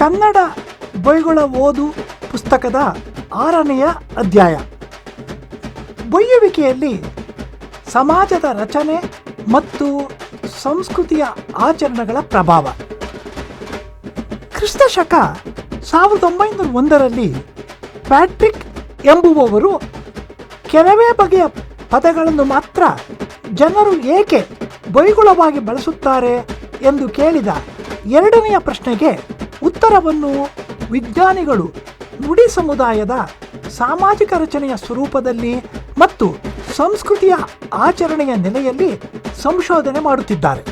ಕನ್ನಡ ಬೈಗುಳ ಓದು ಪುಸ್ತಕದ ಆರನೆಯ ಅಧ್ಯಾಯ. ಬೊಯ್ಯುವಿಕೆಯಲ್ಲಿ ಸಮಾಜದ ರಚನೆ ಮತ್ತು ಸಂಸ್ಕೃತಿಯ ಆಚರಣೆಗಳ ಪ್ರಭಾವ. ಕ್ರಿಸ್ತ ಶಕ ಸಾವಿರದ ಒಂಬೈನೂರ ಒಂದರಲ್ಲಿ ಪ್ಯಾಟ್ರಿಕ್ ಎಂಬುವವರು ಕೆಲವೇ ಬಗೆಯ ಪದಗಳನ್ನು ಮಾತ್ರ ಜನರು ಏಕೆ ಬೈಗುಳವಾಗಿ ಬಳಸುತ್ತಾರೆ ಎಂದು ಕೇಳಿದ ಎರಡನೆಯ ಪ್ರಶ್ನೆಗೆ ಉತ್ತರವನ್ನು ವಿಜ್ಞಾನಿಗಳು ನುಡಿ ಸಮುದಾಯದ ಸಾಮಾಜಿಕ ರಚನೆಯ ಸ್ವರೂಪದಲ್ಲಿ ಮತ್ತು ಸಂಸ್ಕೃತಿಯ ಆಚರಣೆಯ ನೆಲೆಯಲ್ಲಿ ಸಂಶೋಧನೆ ಮಾಡುತ್ತಿದ್ದಾರೆ.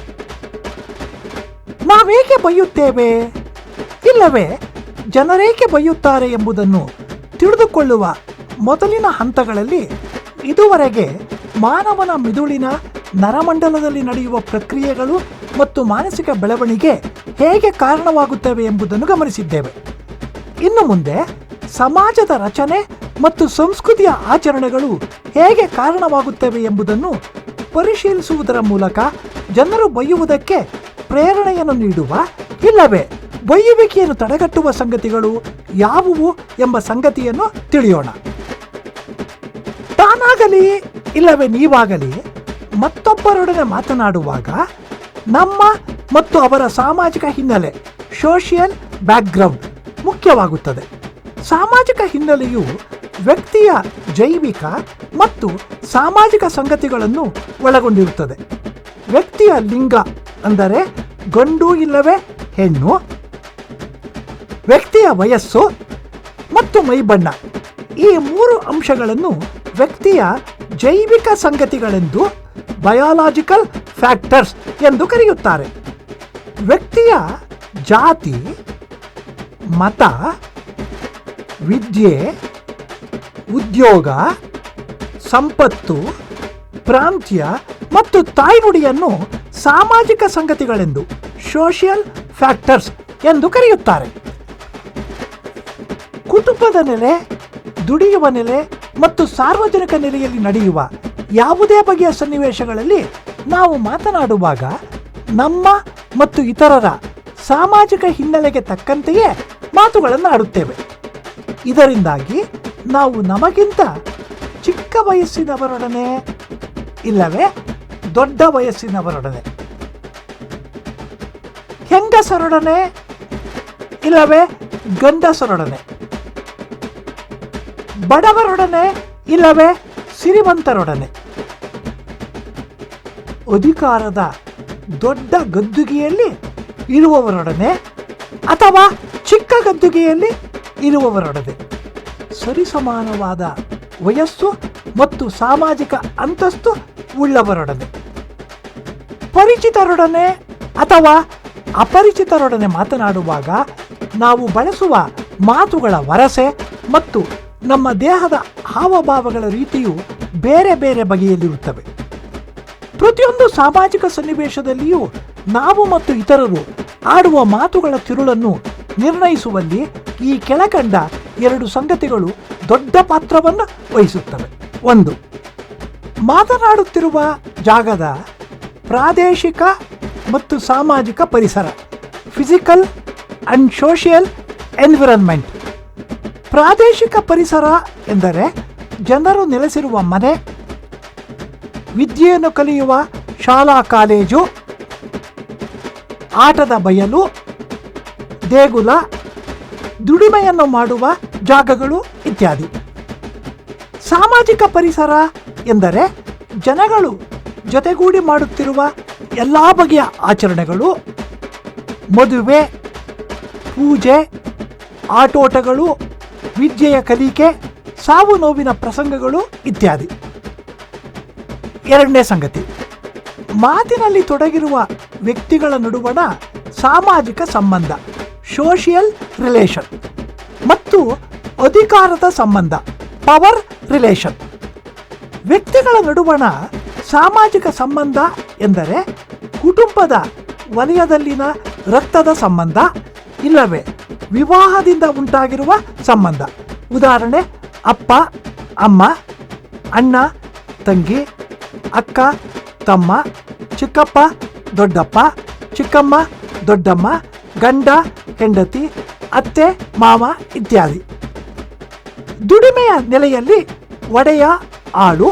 ನಾವೇಕೆ ಬೈಯುತ್ತೇವೆ ಇಲ್ಲವೇ, ಜನರೇಕೆ ಬೈಯುತ್ತಾರೆ ಎಂಬುದನ್ನು ತಿಳಿದುಕೊಳ್ಳುವ ಮೊದಲಿನ ಹಂತಗಳಲ್ಲಿ ಇದುವರೆಗೆ ಮಾನವನ ಮಿದುಳಿನ ನರಮಂಡಲದಲ್ಲಿ ನಡೆಯುವ ಪ್ರಕ್ರಿಯೆಗಳು ಮತ್ತು ಮಾನಸಿಕ ಬೆಳವಣಿಗೆ ಹೇಗೆ ಕಾರಣವಾಗುತ್ತವೆ ಎಂಬುದನ್ನು ಗಮನಿಸಿದ್ದೇವೆ. ಇನ್ನು ಮುಂದೆ ಸಮಾಜದ ರಚನೆ ಮತ್ತು ಸಂಸ್ಕೃತಿಯ ಆಚರಣೆಗಳು ಹೇಗೆ ಕಾರಣವಾಗುತ್ತವೆ ಎಂಬುದನ್ನು ಪರಿಶೀಲಿಸುವುದರ ಮೂಲಕ ಜನರು ಬೈಯುವುದಕ್ಕೆ ಪ್ರೇರಣೆಯನ್ನು ನೀಡುವ, ಇಲ್ಲವೇ ಬೈಯುವಿಕೆಯನ್ನು ತಡೆಗಟ್ಟುವ ಸಂಗತಿಗಳು ಯಾವುವು ಎಂಬ ಸಂಗತಿಯನ್ನು ತಿಳಿಯೋಣ. ತಾನಾಗಲಿ, ಇಲ್ಲವೇ ನೀವಾಗಲಿ ಮತ್ತೊಬ್ಬರೊಡನೆ ಮಾತನಾಡುವಾಗ ನಮ್ಮ ಮತ್ತು ಅವರ ಸಾಮಾಜಿಕ ಹಿನ್ನೆಲೆ ಸೋಷಿಯಲ್ ಬ್ಯಾಕ್ಗ್ರೌಂಡ್ ಮುಖ್ಯವಾಗುತ್ತದೆ. ಸಾಮಾಜಿಕ ಹಿನ್ನೆಲೆಯು ವ್ಯಕ್ತಿಯ ಜೈವಿಕ ಮತ್ತು ಸಾಮಾಜಿಕ ಸಂಗತಿಗಳನ್ನು ಒಳಗೊಂಡಿರುತ್ತದೆ. ವ್ಯಕ್ತಿಯ ಲಿಂಗ ಅಂದರೆ ಗಂಡು ಇಲ್ಲವೇ ಹೆಣ್ಣು, ವ್ಯಕ್ತಿಯ ವಯಸ್ಸು ಮತ್ತು ಮೈಬಣ್ಣ ಈ ಮೂರು ಅಂಶಗಳನ್ನು ವ್ಯಕ್ತಿಯ ಜೈವಿಕ ಸಂಗತಿಗಳೆಂದು ಬಯಾಲಾಜಿಕಲ್ ಫ್ಯಾಕ್ಟರ್ಸ್ ಎಂದು ಕರೆಯುತ್ತಾರೆ. ವ್ಯಕ್ತಿಯ ಜಾತಿ, ಮತ, ವಿದ್ಯೆ, ಉದ್ಯೋಗ, ಸಂಪತ್ತು, ಪ್ರಾಂತ್ಯ ಮತ್ತು ತಾಯ್ನುಡಿಯನ್ನು ಸಾಮಾಜಿಕ ಸಂಗತಿಗಳೆಂದು ಸೋಷಿಯಲ್ ಫ್ಯಾಕ್ಟರ್ಸ್ ಎಂದು ಕರೆಯುತ್ತಾರೆ. ಕುಟುಂಬದ ನೆಲೆ, ದುಡಿಯುವ ನೆಲೆ ಮತ್ತು ಸಾರ್ವಜನಿಕ ನೆಲೆಯಲ್ಲಿ ನಡೆಯುವ ಯಾವುದೇ ಬಗೆಯ ಸನ್ನಿವೇಶಗಳಲ್ಲಿ ನಾವು ಮಾತನಾಡುವಾಗ ನಮ್ಮ ಮತ್ತು ಇತರರ ಸಾಮಾಜಿಕ ಹಿನ್ನೆಲೆಗೆ ತಕ್ಕಂತೆಯೇ ಮಾತುಗಳನ್ನು ಆಡುತ್ತೇವೆ ಇದರಿಂದಾಗಿ ನಾವು ನಮಗಿಂತ ಚಿಕ್ಕ ವಯಸ್ಸಿನವರೊಡನೆ ಇಲ್ಲವೇ ದೊಡ್ಡ ವಯಸ್ಸಿನವರೊಡನೆ. ಹೆಂಗಸರೊಡನೆ ಇಲ್ಲವೇ ಗಂಡಸರೊಡನೆ. ಬಡವರೊಡನೆ ಇಲ್ಲವೇ ಸಿರಿವಂತರೊಡನೆ. ಅಧಿಕಾರದ ದೊಡ್ಡ ಗದ್ದುಗೆಯಲ್ಲಿ ಇರುವವರೊಡನೆ ಅಥವಾ ಚಿಕ್ಕ ಗದ್ದುಗೆಯಲ್ಲಿ ಇರುವವರೊಡನೆ. ಸರಿಸಮಾನವಾದ ವಯಸ್ಸು ಮತ್ತು ಸಾಮಾಜಿಕ ಅಂತಸ್ತು ಉಳ್ಳವರೊಡನೆ. ಪರಿಚಿತರೊಡನೆ ಅಥವಾ ಅಪರಿಚಿತರೊಡನೆ ಮಾತನಾಡುವಾಗ ನಾವು ಬಳಸುವ ಮಾತುಗಳ ವರಸೆ ಮತ್ತು ನಮ್ಮ ದೇಹದ ಹಾವಭಾವಗಳ ರೀತಿಯು ಬೇರೆ ಬೇರೆ ಬಗೆಯಲ್ಲಿರುತ್ತವೆ. ಪ್ರತಿಯೊಂದು ಸಾಮಾಜಿಕ ಸನ್ನಿವೇಶದಲ್ಲಿಯೂ ನಾವು ಮತ್ತು ಇತರರು ಆಡುವ ಮಾತುಗಳ ತಿರುಳನ್ನು ನಿರ್ಣಯಿಸುವಲ್ಲಿ ಈ ಕೆಳಕಂಡ ಎರಡು ಸಂಗತಿಗಳು ದೊಡ್ಡ ಪಾತ್ರವನ್ನು ವಹಿಸುತ್ತವೆ. ಒಂದು, ಮಾತನಾಡುತ್ತಿರುವ ಜಾಗದ ಪ್ರಾದೇಶಿಕ ಮತ್ತು ಸಾಮಾಜಿಕ ಪರಿಸರ, ಫಿಸಿಕಲ್ ಅಂಡ್ ಸೋಷಿಯಲ್ ಎನ್ವಿರಾನ್ಮೆಂಟ್. ಪ್ರಾದೇಶಿಕ ಪರಿಸರ ಎಂದರೆ ಜನರು ನೆಲೆಸಿರುವ ಮನೆ, ವಿದ್ಯೆಯನ್ನು ಕಲಿಯುವ ಶಾಲಾ ಕಾಲೇಜು, ಆಟದ ಬಯಲು, ದೇಗುಲ, ದುಡಿಮೆಯನ್ನು ಮಾಡುವ ಜಾಗಗಳು ಇತ್ಯಾದಿ. ಸಾಮಾಜಿಕ ಪರಿಸರ ಎಂದರೆ ಜನಗಳು ಜೊತೆಗೂಡಿ ಮಾಡುತ್ತಿರುವ ಎಲ್ಲ ಬಗೆಯ ಆಚರಣೆಗಳು, ಮದುವೆ, ಪೂಜೆ, ಆಟೋಟಗಳು, ವಿದ್ಯೆಯ ಕಲಿಕೆ ಸಾವು ನೋವಿನ ಪ್ರಸಂಗಗಳು ಇತ್ಯಾದಿ. ಎರಡನೇ ಸಂಗತಿ, ಮಾತಿನಲ್ಲಿ ತೊಡಗಿರುವ ವ್ಯಕ್ತಿಗಳ ನಡುವಣ ಸಾಮಾಜಿಕ ಸಂಬಂಧ ಸೋಷಿಯಲ್ ರಿಲೇಷನ್ ಮತ್ತು ಅಧಿಕಾರದ ಸಂಬಂಧ ಪವರ್ ರಿಲೇಷನ್ ವ್ಯಕ್ತಿಗಳ ನಡುವಣ ಸಾಮಾಜಿಕ ಸಂಬಂಧ ಎಂದರೆ ಕುಟುಂಬದ ವಲಯದಲ್ಲಿನ ರಕ್ತದ ಸಂಬಂಧ ಇಲ್ಲವೇ, ವಿವಾಹದಿಂದ ಉಂಟಾಗಿರುವ ಸಂಬಂಧ. ಉದಾಹರಣೆ ಅಪ್ಪ, ಅಮ್ಮ, ಅಣ್ಣ, ತಂಗಿ, ಅಕ್ಕ, ತಮ್ಮ, ಚಿಕ್ಕಪ್ಪ, ದೊಡ್ಡಪ್ಪ, ಚಿಕ್ಕಮ್ಮ, ದೊಡ್ಡಮ್ಮ, ಗಂಡ, ಹೆಂಡತಿ, ಅತ್ತೆ, ಮಾವ ಇತ್ಯಾದಿ. ದುಡಿಮೆಯ ನೆಲೆಯಲ್ಲಿ ಒಡೆಯ ಆಳು,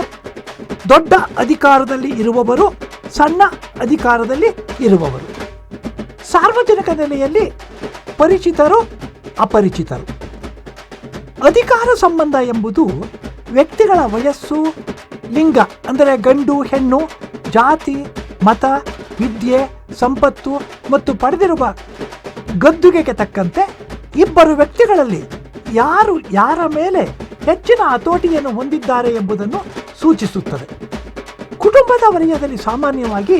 ದೊಡ್ಡ ಅಧಿಕಾರದಲ್ಲಿ ಇರುವವರು, ಸಣ್ಣ ಅಧಿಕಾರದಲ್ಲಿ ಇರುವವರು. ಸಾರ್ವಜನಿಕ ನೆಲೆಯಲ್ಲಿ ಪರಿಚಿತರು, ಅಪರಿಚಿತರು. ಅಧಿಕಾರ ಸಂಬಂಧ ಎಂಬುದು ವ್ಯಕ್ತಿಗಳ ವಯಸ್ಸು, ಲಿಂಗ, ಅಂದರೆ ಗಂಡು, ಹೆಣ್ಣು, ಜಾತಿ, ಮತ, ವಿದ್ಯೆ, ಸಂಪತ್ತು ಮತ್ತು ಪಡೆದಿರುವ ಗದ್ದುಗೆಗೆ ತಕ್ಕಂತೆ ಇಬ್ಬರು ವ್ಯಕ್ತಿಗಳಲ್ಲಿ ಯಾರು ಯಾರ ಮೇಲೆ ಹೆಚ್ಚಿನ ಹತೋಟಿಯನ್ನು ಹೊಂದಿದ್ದಾರೆ ಎಂಬುದನ್ನು ಸೂಚಿಸುತ್ತದೆ. ಕುಟುಂಬದ ವಲಯದಲ್ಲಿ ಸಾಮಾನ್ಯವಾಗಿ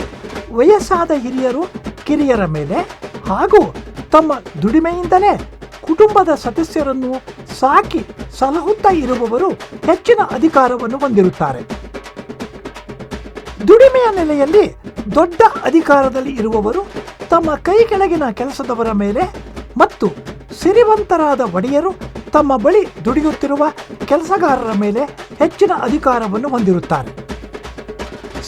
ವಯಸ್ಸಾದ ಹಿರಿಯರು, ಕಿರಿಯರ ಮೇಲೆ ಹಾಗೂ ತಮ್ಮ ದುಡಿಮೆಯಿಂದಲೇ ಕುಟುಂಬದ ಸದಸ್ಯರನ್ನು ಸಾಕಿ ಸಲಹುತ್ತಾ ಇರುವವರು ಹೆಚ್ಚಿನ ಅಧಿಕಾರವನ್ನು ಹೊಂದಿರುತ್ತಾರೆ. ದುಡಿಮೆಯ ನೆಲೆಯಲ್ಲಿ ದೊಡ್ಡ ಅಧಿಕಾರದಲ್ಲಿ ಇರುವವರು ತಮ್ಮ ಕೈ ಕೆಳಗಿನ ಕೆಲಸದವರ ಮೇಲೆ ಮತ್ತು ಸಿರಿವಂತರಾದ ಒಡೆಯರು ತಮ್ಮ ಬಳಿ ದುಡಿಯುತ್ತಿರುವ ಕೆಲಸಗಾರರ ಮೇಲೆ ಹೆಚ್ಚಿನ ಅಧಿಕಾರವನ್ನು ಹೊಂದಿರುತ್ತಾರೆ.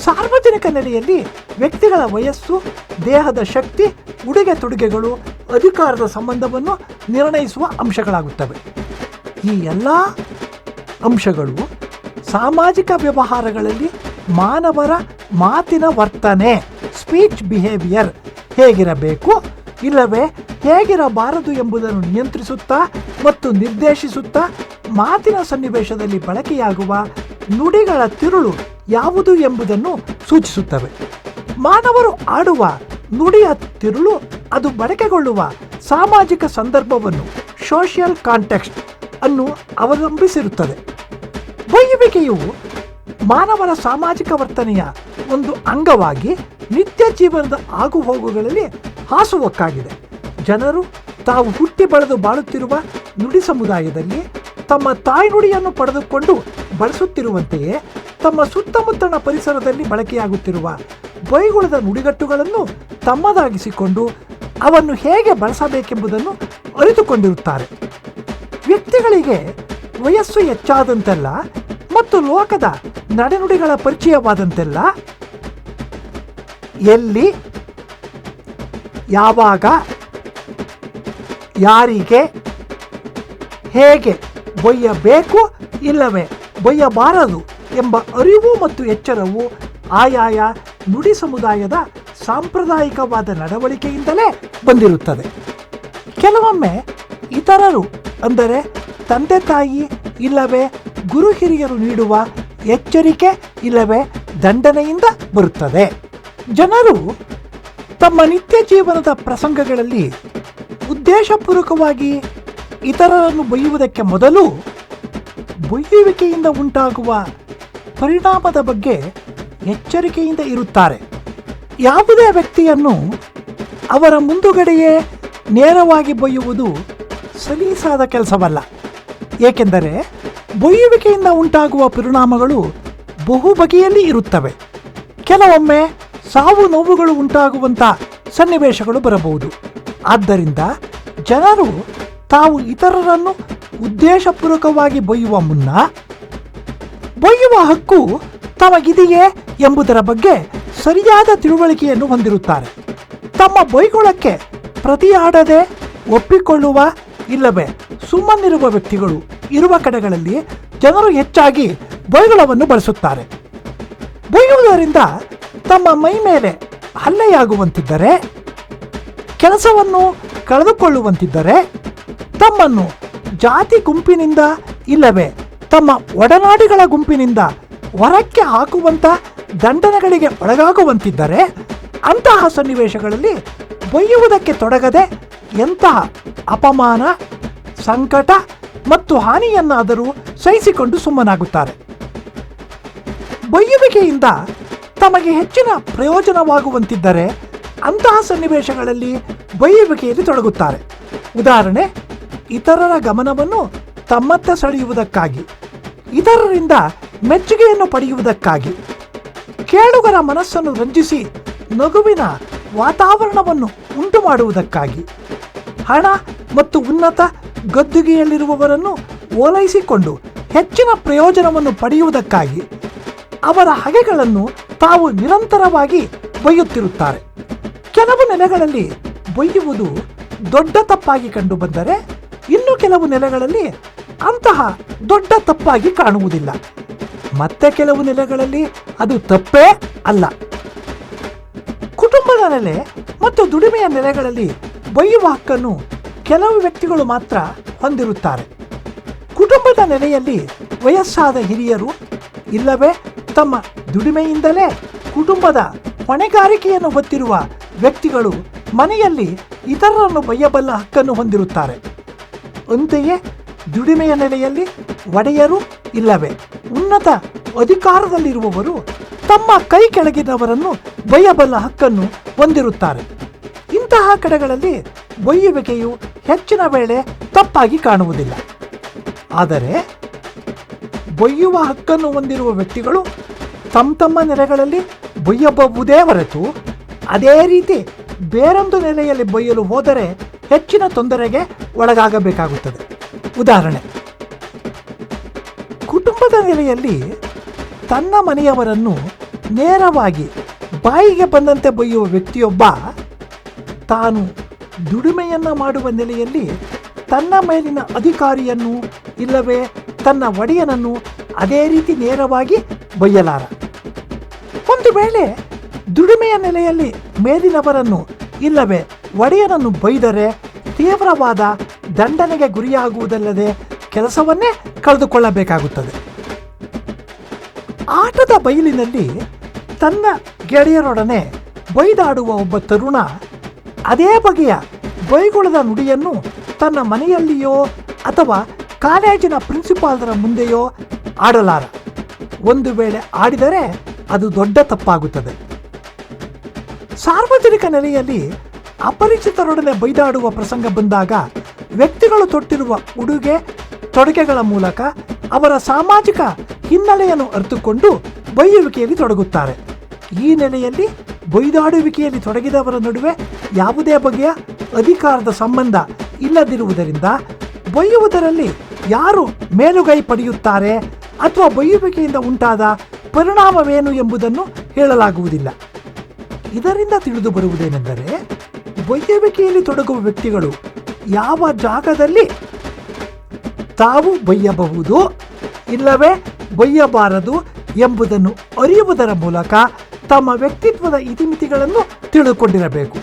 ಸಾರ್ವಜನಿಕ ನೆಲೆಯಲ್ಲಿ ವ್ಯಕ್ತಿಗಳ ವಯಸ್ಸು, ದೇಹದ ಶಕ್ತಿ, ಉಡುಗೆ ತೊಡುಗೆಗಳು ಅಧಿಕಾರದ ಸಂಬಂಧವನ್ನು ನಿರ್ಣಯಿಸುವ ಅಂಶಗಳಾಗುತ್ತವೆ. ಈ ಎಲ್ಲ ಅಂಶಗಳು ಸಾಮಾಜಿಕ ವ್ಯವಹಾರಗಳಲ್ಲಿ ಮಾನವರ ಮಾತಿನ ವರ್ತನೆ ಸ್ಪೀಚ್ ಬಿಹೇವಿಯರ್ ಹೇಗಿರಬೇಕು, ಇಲ್ಲವೇ ಹೇಗಿರಬಾರದು ಎಂಬುದನ್ನು ನಿಯಂತ್ರಿಸುತ್ತಾ ಮತ್ತು ನಿರ್ದೇಶಿಸುತ್ತಾ ಮಾತಿನ ಸನ್ನಿವೇಶದಲ್ಲಿ ಬಳಕೆಯಾಗುವ ನುಡಿಗಳ ತಿರುಳು ಯಾವುದು ಎಂಬುದನ್ನು ಸೂಚಿಸುತ್ತವೆ. ಮಾನವರು ಆಡುವ ನುಡಿಯ ತಿರುಳು ಅದು ಬಳಕೆಗೊಳ್ಳುವ ಸಾಮಾಜಿಕ ಸಂದರ್ಭವನ್ನು ಸೋಷಿಯಲ್ ಕಾಂಟೆಕ್ಸ್ಟ್ ಅನ್ನು ಅವಲಂಬಿಸಿರುತ್ತದೆ. ಬೊಯ್ಯುವಿಕೆಯು ಮಾನವನ ಸಾಮಾಜಿಕ ವರ್ತನೆಯ ಒಂದು ಅಂಗವಾಗಿ ನಿತ್ಯ ಜೀವನದ ಆಗುಹೋಗುಗಳಲ್ಲಿ ಹಾಸುವಕ್ಕಾಗಿದೆ. ಜನರು ತಾವು ಹುಟ್ಟಿ ಬೆಳೆದು ಬಾಳುತ್ತಿರುವ ನುಡಿ ಸಮುದಾಯದಲ್ಲಿ ತಮ್ಮ ತಾಯ್ನುಡಿಯನ್ನು ಪಡೆದುಕೊಂಡು ಬಳಸುತ್ತಿರುವಂತೆಯೇ ತಮ್ಮ ಸುತ್ತಮುತ್ತಲಿನ ಪರಿಸರದಲ್ಲಿ ಬಳಕೆಯಾಗುತ್ತಿರುವ ಬೈಗುಳದ ನುಡಿಗಟ್ಟುಗಳನ್ನು ತಮ್ಮದಾಗಿಸಿಕೊಂಡು ಅವನ್ನು ಹೇಗೆ ಬಳಸಬೇಕೆಂಬುದನ್ನು ಅರಿತುಕೊಂಡಿರುತ್ತಾರೆ. ವ್ಯಕ್ತಿಗಳಿಗೆ ವಯಸ್ಸು ಹೆಚ್ಚಾದಂತೆಲ್ಲ ಮತ್ತು ಲೋಕದ ನಡೆನುಡಿಗಳ ಪರಿಚಯವಾದಂತೆಲ್ಲ ಎಲ್ಲಿ, ಯಾವಾಗ, ಯಾರಿಗೆ, ಹೇಗೆ ಬೊಯ್ಯಬೇಕು ಇಲ್ಲವೇ ಬೊಯ್ಯಬಾರದು ಎಂಬ ಅರಿವು ಮತ್ತು ಎಚ್ಚರವು ಆಯಾಯ ನುಡಿ ಸಮುದಾಯದ ಸಾಂಪ್ರದಾಯಿಕವಾದ ನಡವಳಿಕೆಯಿಂದಲೇ ಬಂದಿರುತ್ತದೆ. ಕೆಲವೊಮ್ಮೆ ಇತರರು, ಅಂದರೆ ತಂದೆ ತಾಯಿ ಇಲ್ಲವೇ ಗುರು ಹಿರಿಯರು ನೀಡುವ ಎಚ್ಚರಿಕೆ ಇಲ್ಲವೇ ದಂಡನೆಯಿಂದ ಬರುತ್ತದೆ. ಜನರು ತಮ್ಮ ನಿತ್ಯ ಜೀವನದ ಪ್ರಸಂಗಗಳಲ್ಲಿ ಉದ್ದೇಶಪೂರ್ವಕವಾಗಿ ಇತರರನ್ನು ಬೈಯುವುದಕ್ಕೆ ಮೊದಲು ಬೊಯ್ಯುವಿಕೆಯಿಂದ ಉಂಟಾಗುವ ಪರಿಣಾಮದ ಬಗ್ಗೆ ಎಚ್ಚರಿಕೆಯಿಂದ ಇರುತ್ತಾರೆ. ಯಾವುದೇ ವ್ಯಕ್ತಿಯನ್ನು ಅವರ ಮುಂದುಗಡೆಯೇ ನೇರವಾಗಿ ಬೊಯ್ಯುವುದು ಸಲೀಸಾದ ಕೆಲಸವಲ್ಲ. ಏಕೆಂದರೆ ಬೊಯ್ಯುವಿಕೆಯಿಂದ ಉಂಟಾಗುವ ಪರಿಣಾಮಗಳು ಬಹು ಬಗೆಯಲ್ಲಿ ಇರುತ್ತವೆ. ಕೆಲವೊಮ್ಮೆ ಸಾವು ನೋವುಗಳು ಉಂಟಾಗುವಂಥ ಸನ್ನಿವೇಶಗಳು ಬರಬಹುದು. ಆದ್ದರಿಂದ ಜನರು ತಾವು ಇತರರನ್ನು ಉದ್ದೇಶಪೂರ್ವಕವಾಗಿ ಬೊಯ್ಯುವ ಮುನ್ನ ಬೊಯ್ಯುವ ಹಕ್ಕು ತಮಗಿದೆಯೇ ಎಂಬುದರ ಬಗ್ಗೆ ಸರಿಯಾದ ತಿಳುವಳಿಕೆಯನ್ನು ಹೊಂದಿರುತ್ತಾರೆ. ತಮ್ಮ ಬೈಗುಳಕ್ಕೆ ಪ್ರತಿಯಾಡದೆ ಒಪ್ಪಿಕೊಳ್ಳುವ ಇಲ್ಲವೇ ಸುಮ್ಮನಿರುವ ವ್ಯಕ್ತಿಗಳು ಇರುವ ಕಡೆಗಳಲ್ಲಿ ಜನರು ಹೆಚ್ಚಾಗಿ ಬೈಗುಳವನ್ನು ಬಳಸುತ್ತಾರೆ. ಬೈಯುವುದರಿಂದ ತಮ್ಮ ಮೈ ಮೇಲೆ ಹಲ್ಲೆಯಾಗುವಂತಿದ್ದರೆ, ಕೆಲಸವನ್ನು ಕಳೆದುಕೊಳ್ಳುವಂತಿದ್ದರೆ, ತಮ್ಮನ್ನು ಜಾತಿ ಗುಂಪಿನಿಂದ ಇಲ್ಲವೇ ತಮ್ಮ ಒಡನಾಡಿಗಳ ಗುಂಪಿನಿಂದ ಹೊರಕ್ಕೆ ಹಾಕುವಂಥ ದಂಡನೆಗಳಿಗೆ ಒಳಗಾಗುವಂತಿದ್ದರೆ ಅಂತಹ ಸನ್ನಿವೇಶಗಳಲ್ಲಿ ಬೈಯುವುದಕ್ಕೆ ತೊಡಗದೆ ಎಂತಹ ಅಪಮಾನ, ಸಂಕಟ ಮತ್ತು ಹಾನಿಯನ್ನಾದರೂ ಸಹಿಸಿಕೊಂಡು ಸುಮ್ಮನಾಗುತ್ತಾರೆ. ಬೈಯುವಿಕೆಯಿಂದ ತಮಗೆ ಹೆಚ್ಚಿನ ಪ್ರಯೋಜನವಾಗುವಂತಿದ್ದರೆ ಅಂತಹ ಸನ್ನಿವೇಶಗಳಲ್ಲಿ ಬೈಯುವಿಕೆಯಲ್ಲಿ ತೊಡಗುತ್ತಾರೆ. ಉದಾಹರಣೆ, ಇತರರ ಗಮನವನ್ನು ತಮ್ಮತ್ತ ಸೆಳೆಯುವುದಕ್ಕಾಗಿ. ಇತರರಿಂದ ಮೆಚ್ಚುಗೆಯನ್ನು ಪಡೆಯುವುದಕ್ಕಾಗಿ ಕೇಳುಗರ ಮನಸ್ಸನ್ನು ರಂಜಿಸಿ ನಗುವಿನ ವಾತಾವರಣವನ್ನು ಉಂಟು ಮಾಡುವುದಕ್ಕಾಗಿ ಹಣ ಮತ್ತು ಉನ್ನತ ಗದ್ದುಗೆಯಲ್ಲಿರುವವರನ್ನು ಓಲೈಸಿಕೊಂಡು ಹೆಚ್ಚಿನ ಪ್ರಯೋಜನವನ್ನು ಪಡೆಯುವುದಕ್ಕಾಗಿ ಅವರ ಹಗೆಗಳನ್ನು ತಾವು ನಿರಂತರವಾಗಿ ಬೊಯ್ಯುತ್ತಿರುತ್ತಾರೆ. ಕೆಲವು ನೆಲೆಗಳಲ್ಲಿ ಬೊಯ್ಯುವುದು ದೊಡ್ಡ ತಪ್ಪಾಗಿ ಕಂಡುಬಂದರೆ ಇನ್ನು ಕೆಲವು ನೆಲೆಗಳಲ್ಲಿ ಅಂತಹ ದೊಡ್ಡ ತಪ್ಪಾಗಿ ಕಾಣುವುದಿಲ್ಲ. ಮತ್ತೆ ಕೆಲವು ನೆಲೆಗಳಲ್ಲಿ ಅದು ತಪ್ಪೇ ಅಲ್ಲ. ಕುಟುಂಬದ ನೆಲೆ ಮತ್ತು ದುಡಿಮೆಯ ನೆಲೆಗಳಲ್ಲಿ ಬೈಯುವ ಹಕ್ಕನ್ನು ಕೆಲವು ವ್ಯಕ್ತಿಗಳು ಮಾತ್ರ ಹೊಂದಿರುತ್ತಾರೆ. ಕುಟುಂಬದ ನೆಲೆಯಲ್ಲಿ ವಯಸ್ಸಾದ ಹಿರಿಯರು ಇಲ್ಲವೇ ತಮ್ಮ ದುಡಿಮೆಯಿಂದಲೇ ಕುಟುಂಬದ ಹೊಣೆಗಾರಿಕೆಯನ್ನು ಹೊತ್ತಿರುವ ವ್ಯಕ್ತಿಗಳು ಮನೆಯಲ್ಲಿ ಇತರರನ್ನು ಬಯ್ಯಬಲ್ಲ ಹಕ್ಕನ್ನು ಹೊಂದಿರುತ್ತಾರೆ. ಅಂತೆಯೇ ದುಡಿಮೆಯ ನೆಲೆಯಲ್ಲಿ ಒಡೆಯರು ಇಲ್ಲವೇ? ಉನ್ನತ ಅಧಿಕಾರದಲ್ಲಿರುವವರು ತಮ್ಮ ಕೈ ಕೆಳಗಿನವರನ್ನು ಬಯಬಲ್ಲ ಹಕ್ಕನ್ನು ಹೊಂದಿರುತ್ತಾರೆ. ಇಂತಹ ಕಡೆಗಳಲ್ಲಿ ಒಯ್ಯುವಿಕೆಯು ಹೆಚ್ಚಿನ ವೇಳೆ ತಪ್ಪಾಗಿ ಕಾಣುವುದಿಲ್ಲ. ಆದರೆ ಬೊಯ್ಯುವ ಹಕ್ಕನ್ನು ಹೊಂದಿರುವ ವ್ಯಕ್ತಿಗಳು ತಮ್ಮ ತಮ್ಮ ನೆಲೆಗಳಲ್ಲಿ ಬೊಯ್ಯಬಹುದೇ ಹೊರತು ಅದೇ ರೀತಿ ಬೇರೊಂದು ನೆಲೆಯಲ್ಲಿ ಬೊಯ್ಯಲು ಹೋದರೆ ಹೆಚ್ಚಿನ ತೊಂದರೆಗೆ ಒಳಗಾಗಬೇಕಾಗುತ್ತದೆ. ಉದಾಹರಣೆ ನೆಲೆಯಲ್ಲಿ ತನ್ನ ಮನೆಯವರನ್ನು ನೇರವಾಗಿ ಬಾಯಿಗೆ ಬಂದಂತೆ ಬೊಯ್ಯುವ ವ್ಯಕ್ತಿಯೊಬ್ಬ ತಾನು ದುಡಿಮೆಯನ್ನು ಮಾಡುವ ನೆಲೆಯಲ್ಲಿ ತನ್ನ ಮೇಲಿನ ಅಧಿಕಾರಿಯನ್ನು ಇಲ್ಲವೇ ತನ್ನ ಒಡೆಯನನ್ನು ಅದೇ ರೀತಿ ನೇರವಾಗಿ ಬೊಯ್ಯಲಾರ. ಒಂದು ವೇಳೆ ದುಡಿಮೆಯ ನೆಲೆಯಲ್ಲಿ ಮೇಲಿನವರನ್ನು ಇಲ್ಲವೇ ಒಡೆಯನನ್ನು ಬೈದರೆ ತೀವ್ರವಾದ ದಂಡನೆಗೆ ಗುರಿಯಾಗುವುದಲ್ಲದೆ ಕೆಲಸವನ್ನೇ ಕಳೆದುಕೊಳ್ಳಬೇಕಾಗುತ್ತದೆ. ಬಯಲಿನಲ್ಲಿ ತನ್ನ ಗೆಳೆಯರೊಡನೆ ಬೈದಾಡುವ ಒಬ್ಬ ತರುಣ ಅದೇ ಬಗೆಯ ಬೈಗುಳದ ನುಡಿಯನ್ನು ತನ್ನ ಮನೆಯಲ್ಲಿಯೋ ಅಥವಾ ಕಾಲೇಜಿನ ಪ್ರಿನ್ಸಿಪಾಲ್ರ ಮುಂದೆಯೋ ಆಡಲಾರ. ಒಂದು ವೇಳೆ ಆಡಿದರೆ ಅದು ದೊಡ್ಡ ತಪ್ಪಾಗುತ್ತದೆ. ಸಾರ್ವಜನಿಕ ನೆಲೆಯಲ್ಲಿ ಅಪರಿಚಿತರೊಡನೆ ಬೈದಾಡುವ ಪ್ರಸಂಗ ಬಂದಾಗ ವ್ಯಕ್ತಿಗಳು ತೊಟ್ಟಿರುವ ಉಡುಗೆ ತೊಡುಗೆಗಳ ಮೂಲಕ ಅವರ ಸಾಮಾಜಿಕ ಹಿನ್ನೆಲೆಯನ್ನು ಅರಿತುಕೊಂಡು ಬೈಯುವಿಕೆಯಲ್ಲಿ ತೊಡಗುತ್ತಾರೆ. ಈ ನೆಲೆಯಲ್ಲಿ ಬೈದಾಡುವಿಕೆಯಲ್ಲಿ ತೊಡಗಿದವರ ನಡುವೆ ಯಾವುದೇ ಬಗೆಯ ಅಧಿಕಾರದ ಸಂಬಂಧ ಇಲ್ಲದಿರುವುದರಿಂದ ಬೈಯುವುದರಲ್ಲಿ ಯಾರು ಮೇಲುಗೈ ಪಡೆಯುತ್ತಾರೆ ಅಥವಾ ಬೈಯುವಿಕೆಯಿಂದ ಉಂಟಾದ ಪರಿಣಾಮವೇನು ಎಂಬುದನ್ನು ಹೇಳಲಾಗುವುದಿಲ್ಲ. ಇದರಿಂದ ತಿಳಿದು ಬರುವುದೇನೆಂದರೆ ಬೈಯುವಿಕೆಯಲ್ಲಿ ತೊಡಗುವ ವ್ಯಕ್ತಿಗಳು ಯಾವ ಜಾಗದಲ್ಲಿ ತಾವು ಬೈಯಬಹುದು ಇಲ್ಲವೇ ಬೈಯಬಾರದು ಎಂಬುದನ್ನು ಅರಿಯುವುದರ ಮೂಲಕ ತಮ್ಮ ವ್ಯಕ್ತಿತ್ವದ ಇತಿಮಿತಿಗಳನ್ನು ತಿಳಿದುಕೊಂಡಿರಬೇಕು.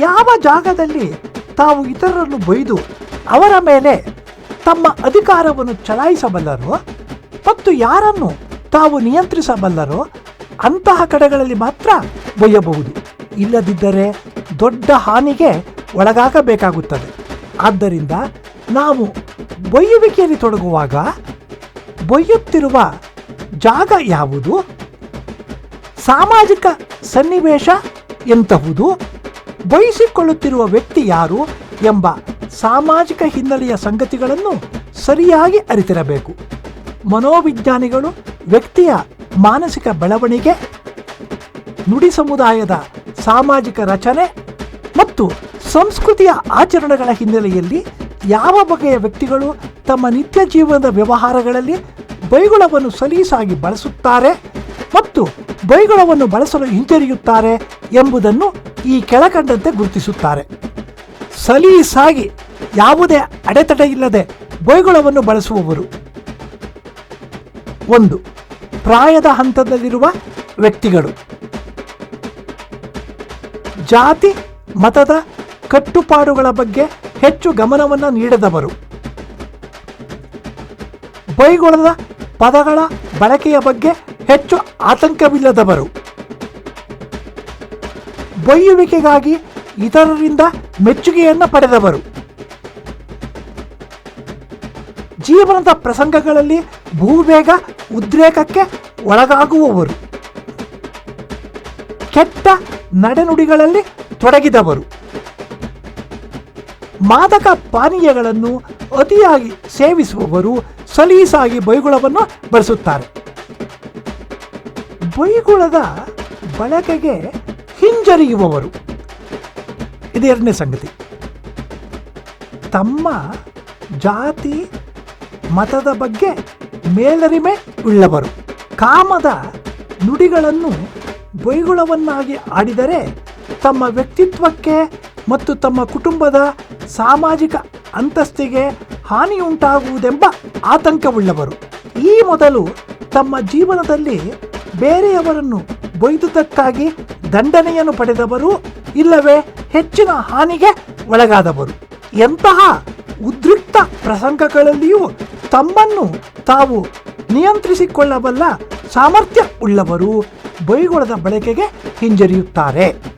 ಯಾವ ಜಾಗದಲ್ಲಿ ತಾವು ಇತರರನ್ನು ಬೈದು ಅವರ ಮೇಲೆ ತಮ್ಮ ಅಧಿಕಾರವನ್ನು ಚಲಾಯಿಸಬಲ್ಲರೋ ಮತ್ತು ಯಾರನ್ನು ತಾವು ನಿಯಂತ್ರಿಸಬಲ್ಲರೋ ಅಂತಹ ಕಡೆಗಳಲ್ಲಿ ಮಾತ್ರ ಬೈಯಬಹುದು. ಇಲ್ಲದಿದ್ದರೆ ದೊಡ್ಡ ಹಾನಿಗೆ ಒಳಗಾಗಬೇಕಾಗುತ್ತದೆ. ಆದ್ದರಿಂದ ನಾವು ಬೊಯ್ಯುವಿಕೆಯಲ್ಲಿ ತೊಡಗುವಾಗ ಬೈಯುತ್ತಿರುವ ಜಾಗ ಯಾವುದು? ಸಾಮಾಜಿಕ ಸನ್ನಿವೇಶ ಎಂತಹುದು? ಬಯಸಿಕೊಳ್ಳುತ್ತಿರುವ ವ್ಯಕ್ತಿ ಯಾರು ಎಂಬ ಸಾಮಾಜಿಕ ಹಿನ್ನೆಲೆಯ ಸಂಗತಿಗಳನ್ನು ಸರಿಯಾಗಿ ಅರಿತಿರಬೇಕು. ಮನೋವಿಜ್ಞಾನಿಗಳು ವ್ಯಕ್ತಿಯ ಮಾನಸಿಕ ಬೆಳವಣಿಗೆ, ನುಡಿ ಸಮುದಾಯದ ಸಾಮಾಜಿಕ ರಚನೆ ಮತ್ತು ಸಂಸ್ಕೃತಿಯ ಆಚರಣೆಗಳ ಹಿನ್ನೆಲೆಯಲ್ಲಿ ಯಾವ ಬಗೆಯ ವ್ಯಕ್ತಿಗಳು ತಮ್ಮ ನಿತ್ಯ ಜೀವನದ ವ್ಯವಹಾರಗಳಲ್ಲಿ ಬೈಗುಳವನ್ನು ಸಲೀಸಾಗಿ ಬಳಸುತ್ತಾರೆ ಮತ್ತು ಬೈಗುಳವನ್ನು ಬಳಸಲು ಹಿಂಜರಿಯುತ್ತಾರೆ ಎಂಬುದನ್ನು ಈ ಕೆಳಕಂಡಂತೆ ಗುರುತಿಸುತ್ತಾರೆ. ಸಲೀಸಾಗಿ ಯಾವುದೇ ಅಡೆತಡೆ ಇಲ್ಲದೆ ಬೈಗುಳವನ್ನು ಬಳಸುವವರು. ಒಂದು, ಪ್ರಾಯದ ಹಂತದಲ್ಲಿರುವ ವ್ಯಕ್ತಿಗಳು. ಜಾತಿ, ಮತದ ಕಟ್ಟುಪಾಡುಗಳ ಬಗ್ಗೆ ಹೆಚ್ಚು ಗಮನವನ್ನು ನೀಡದವರು. ಬೈಗುಳದ ಪದಗಳ ಬಳಕೆಯ ಬಗ್ಗೆ ಹೆಚ್ಚು ಆತಂಕವಿಲ್ಲದವರು. ಬೊಯ್ಯುವಿಕೆಗಾಗಿ ಇತರರಿಂದ ಮೆಚ್ಚುಗೆಯನ್ನು ಪಡೆದವರು. ಜೀವನದ ಪ್ರಸಂಗಗಳಲ್ಲಿ ಬಹುಬೇಗ ಉದ್ರೇಕಕ್ಕೆ ಒಳಗಾಗುವವರು. ಕೆಟ್ಟ ನಡೆನುಡಿಗಳಲ್ಲಿ ತೊಡಗಿದವರು. ಮಾದಕ ಪಾನೀಯಗಳನ್ನು ಅತಿಯಾಗಿ ಸೇವಿಸುವವರು ಸಲೀಸಾಗಿ ಬೈಗುಳವನ್ನು ಬಳಸುತ್ತಾರೆ ಬೈಗುಳದ ಬಳಕೆಗೆ ಹಿಂಜರಿಯುವವರು. ಎರಡನೇ ಸಂಗತಿ. ತಮ್ಮ ಜಾತಿ, ಮತದ ಬಗ್ಗೆ ಮೇಲರಿಮೆ ಉಳ್ಳವರು. ಕಾಮದ ನುಡಿಗಳನ್ನು ಬೈಗುಳವನ್ನಾಗಿ ಆಡಿದರೆ ತಮ್ಮ ವ್ಯಕ್ತಿತ್ವಕ್ಕೆ ಮತ್ತು ತಮ್ಮ ಕುಟುಂಬದ ಸಾಮಾಜಿಕ ಅಂತಸ್ತಿಗೆ ಹಾನಿಯುಂಟಾಗುವುದೆಂಬ ಆತಂಕವುಳ್ಳವರು. ಈ ಮೊದಲು ತಮ್ಮ ಜೀವನದಲ್ಲಿ ಬೇರೆಯವರನ್ನು ಬೊಯ್ದುದಕ್ಕಾಗಿ ದಂಡನೆಯನ್ನು ಪಡೆದವರು ಇಲ್ಲವೇ ಹೆಚ್ಚಿನ ಹಾನಿಗೆ ಒಳಗಾದವರು. ಎಂತಹ ಉದ್ರಿಕ್ತ ಪ್ರಸಂಗಗಳಲ್ಲಿಯೂ ತಮ್ಮನ್ನು ತಾವು ನಿಯಂತ್ರಿಸಿಕೊಳ್ಳಬಲ್ಲ ಸಾಮರ್ಥ್ಯ ಉಳ್ಳವರು ಬೈಗೊಳದ ಬಳಕೆಗೆ ಹಿಂಜರಿಯುತ್ತಾರೆ.